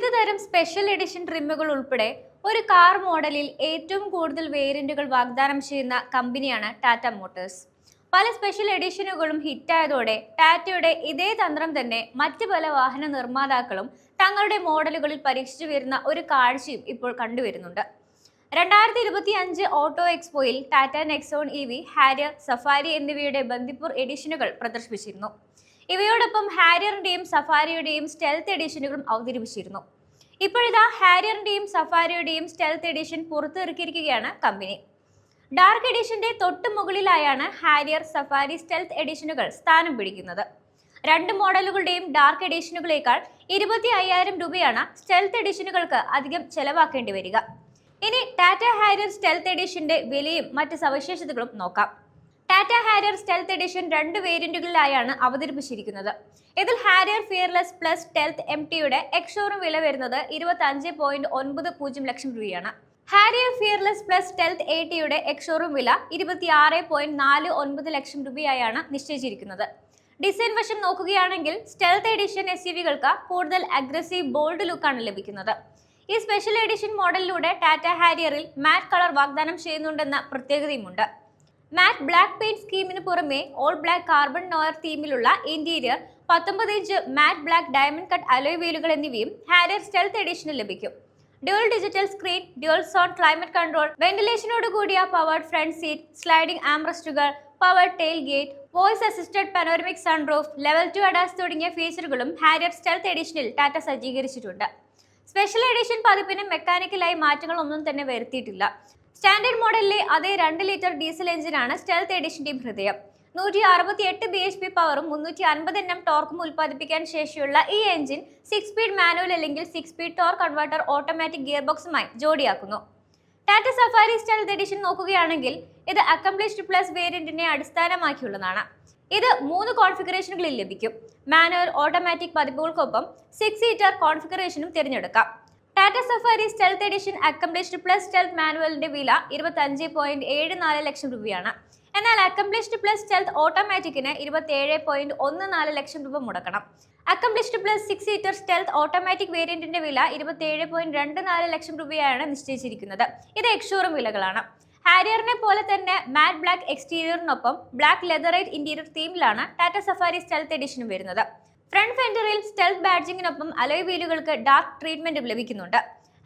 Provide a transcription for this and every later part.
വിവിധ തരം special edition ട്രിമ്മുകൾ ഉൾപ്പെടെ ഒരു കാർ മോഡലിൽ ഏറ്റവും കൂടുതൽ വേരിയന്റുകൾ വാഗ്ദാനം ചെയ്യുന്ന കമ്പനിയാണ് ടാറ്റ മോട്ടോഴ്സ് പല സ്പെഷ്യൽ എഡിഷനുകളും ഹിറ്റായതോടെ ടാറ്റയുടെ ഇതേ തന്ത്രം തന്നെ മറ്റ് പല വാഹന നിർമ്മാതാക്കളും തങ്ങളുടെ മോഡലുകളിൽ പരീക്ഷിച്ചു വരുന്ന ഒരു കാഴ്ചയും ഇപ്പോൾ കണ്ടുവരുന്നുണ്ട് രണ്ടായിരത്തി ഇരുപത്തി അഞ്ച് auto എക്സ്പോയിൽ Tata Nexon E V Harrier Safari എന്നിവയുടെ ബന്ദിപ്പൂർ എഡിഷനുകൾ പ്രദർശിപ്പിച്ചിരുന്നു. ഇവയോടൊപ്പം ഹാരിയറിന്റെയും സഫാരിയുടെയും സ്റ്റെൽത്ത് എഡിഷനുകളും അവതരിപ്പിച്ചിരുന്നു. ഇപ്പോഴിതാ ഹാരിയറിന്റെയും സഫാരിയുടെയും സ്റ്റെൽത്ത് എഡിഷൻ പുറത്തിറക്കിയിരിക്കുകയാണ് കമ്പനി. ഡാർക്ക് എഡിഷന്റെ തൊട്ട് മുകളിലായാണ് ഹാരിയർ സഫാരി സ്റ്റെൽത്ത് എഡിഷനുകൾ സ്ഥാനം പിടിക്കുന്നത്. രണ്ട് മോഡലുകളുടെയും ഡാർക്ക് എഡിഷനുകളേക്കാൾ ഇരുപത്തി അയ്യായിരം രൂപയാണ് സ്റ്റെൽത്ത് എഡിഷനുകൾക്ക് അധികം ചെലവാക്കേണ്ടി വരിക. ഇനി ടാറ്റ ഹാരിയർ സ്റ്റെൽത്ത് എഡിഷന്റെ വിലയും മറ്റ് സവിശേഷതകളും നോക്കാം. ടാറ്റ ഹാരിയർ സ്റ്റെൽത്ത് എഡിഷൻ രണ്ട് വേരിയന്റുകളിലായാണ് അവതരിപ്പിച്ചിരിക്കുന്നത്. ഇതിൽ ഹാരിയർ ഫിയർലെസ് പ്ലസ് സ്റ്റെൽത്ത് എം ടിയുടെ എക്സോറും വില വരുന്നത് ഇരുപത്തി അഞ്ച് പോയിന്റ് ഒൻപത് പൂജ്യം ലക്ഷം രൂപയാണ്. ഹാരിയർ ഫിയർലെസ് പ്ലസ് സ്റ്റെൽത്ത് എ ടിയുടെ എക്സോറും വില ഇരുപത്തിയാറ് പോയിന്റ് നാല് ഒൻപത് ലക്ഷം രൂപയായാണ് നിശ്ചയിച്ചിരിക്കുന്നത്. ഡിസൈൻ വശം നോക്കുകയാണെങ്കിൽ സ്റ്റെൽത്ത് എഡിഷൻ എസ് കൂടുതൽ അഗ്രസീവ് ബോൾഡ് ലുക്കാണ് ലഭിക്കുന്നത്. ഈ സ്പെഷ്യൽ എഡിഷൻ മോഡലിലൂടെ ടാറ്റ ഹാരിയറിൽ മാറ്റ് കളർ വാഗ്ദാനം ചെയ്യുന്നുണ്ടെന്ന പ്രത്യേകതയുമുണ്ട്. മാറ്റ് ബ്ലാക്ക് പെയിന്റ് സ്കീമിന് പുറമെ ഓൾ ബ്ലാക്ക് കാർബൺ നോയർ തീമിലുള്ള ഇന്റീരിയർ പത്തൊമ്പത് inch matte black diamond cut alloy വീലുകൾ എന്നിവയും ഹാരിയർ സ്റ്റെൽത്ത് എഡിഷനിൽ ലഭിക്കും. Dual digital screen dual zone climate control വെന്റിലേഷനോട് കൂടിയ powered front seat sliding ആംറസ്റ്റുകൾ power tailgate voice assisted panoramic sunroof level two ADAS തുടങ്ങിയ ഫീച്ചറുകളും Harrier stealth എഡിഷനിൽ ടാറ്റ സജ്ജീകരിച്ചിട്ടുണ്ട്. Special edition പതിപ്പിന് മെക്കാനിക്കലായി മാറ്റങ്ങളൊന്നും തന്നെ വരുത്തിയിട്ടില്ല. സ്റ്റാൻഡേർഡ് മോഡലിലെ അതേ രണ്ട് ലിറ്റർ ഡീസൽ എഞ്ചിനാണ് സ്റ്റെൽത്ത് എഡിഷന്റെയും ഹൃദയം. നൂറ്റി അറുപത്തി എട്ട് ബി എച്ച് പി പവറും മുന്നൂറ്റി അൻപത് എൻ എം ടോർക്കും ഉൽപ്പാദിപ്പിക്കാൻ ശേഷിയുള്ള ഈ എഞ്ചിൻ സിക്സ് സ്പീഡ് മാനുവൽ അല്ലെങ്കിൽ six speed torque converter automatic gear ബോക്സുമായി ജോഡിയാക്കുന്നു. ടാറ്റ സഫാരി സ്റ്റെൽത്ത് എഡിഷൻ നോക്കുകയാണെങ്കിൽ ഇത് അക്കംപ്ലിഷ്ഡ് പ്ലസ് വേരിയന്റിനെ അടിസ്ഥാനമാക്കിയുള്ളതാണ്. ഇത് മൂന്ന് കോൺഫിഗറേഷനുകളിൽ ലഭിക്കും. മാനുവൽ ഓട്ടോമാറ്റിക് പതിപ്പുകൾക്കൊപ്പം സിക്സ് സീറ്റർ കോൺഫിഗറേഷനും തിരഞ്ഞെടുക്കാം. Tata Safari stealth edition accomplished plus stealth മാനുവലിന്റെ വില ഇരുപത്തഞ്ച് പോയിന്റ് ഏഴ് നാല് ലക്ഷം രൂപയാണ്. എന്നാൽ അക്കംപ്ലിഷ്ഡ് പ്ലസ് സ്റ്റെൽത്ത് ഓട്ടോമാറ്റിക്കിന് ഇരുപത്തിയേഴ് പോയിന്റ് ഒന്ന് നാല് ലക്ഷം രൂപ മുടക്കണം. Accomplished plus six seater stealth automatic വേരിയന്റിന്റെ വില ഇരുപത്തിയേഴ് പോയിന്റ് രണ്ട് നാല് ലക്ഷം രൂപയാണ് നിശ്ചയിച്ചിരിക്കുന്നത്. ഇത് എക്സ്ഷോറും വിലകളാണ്. ഹാരിയറിനെ പോലെ തന്നെ മാറ്റ് ബ്ലാക്ക് എക്സ്റ്റീരിയറിനൊപ്പം ബ്ലാക്ക് ലെതറൈറ്റ് ഇന്റീരിയർ തീമിലാണ് ടാറ്റ സഫാരി സ്റ്റെൽത്ത് എഡിഷനും വരുന്നത്. ഫ്രണ്ട് ഫെൻഡറിൽ സ്റ്റെൽത്ത് ബാഡ്ജിങ്ങിനൊപ്പം അലോയ് വീലുകൾക്ക് ഡാർക്ക് ട്രീറ്റ്മെന്റും ലഭിക്കുന്നുണ്ട്.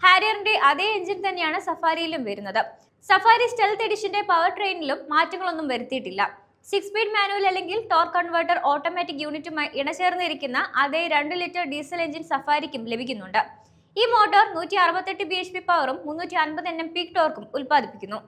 ഹാരിയറിന്റെ അതേ എഞ്ചിൻ തന്നെയാണ് സഫാരിയിലും വരുന്നത്. സഫാരി സ്റ്റെൽത്ത് എഡിഷന്റെ പവർ ട്രെയിനിലും മാറ്റങ്ങളൊന്നും വരുത്തിയിട്ടില്ല. സിക്സ് സ്പീഡ് മാനുവൽ അല്ലെങ്കിൽ ടോർ കൺവേർട്ടർ ഓട്ടോമാറ്റിക് യൂണിറ്റുമായി ഇണചേർന്നിരിക്കുന്ന അതേ രണ്ട് ലിറ്റർ ഡീസൽ എഞ്ചിൻ സഫാരിക്കും ലഭിക്കുന്നുണ്ട്. ഈ മോട്ടോർ നൂറ്റി അറുപത്തെട്ട് ബി എച്ച് പി പവറും മുന്നൂറ്റി അൻപത് എൻ എം പീക്ക് ടോർക്കും ഉൽപ്പാദിപ്പിക്കുന്നു.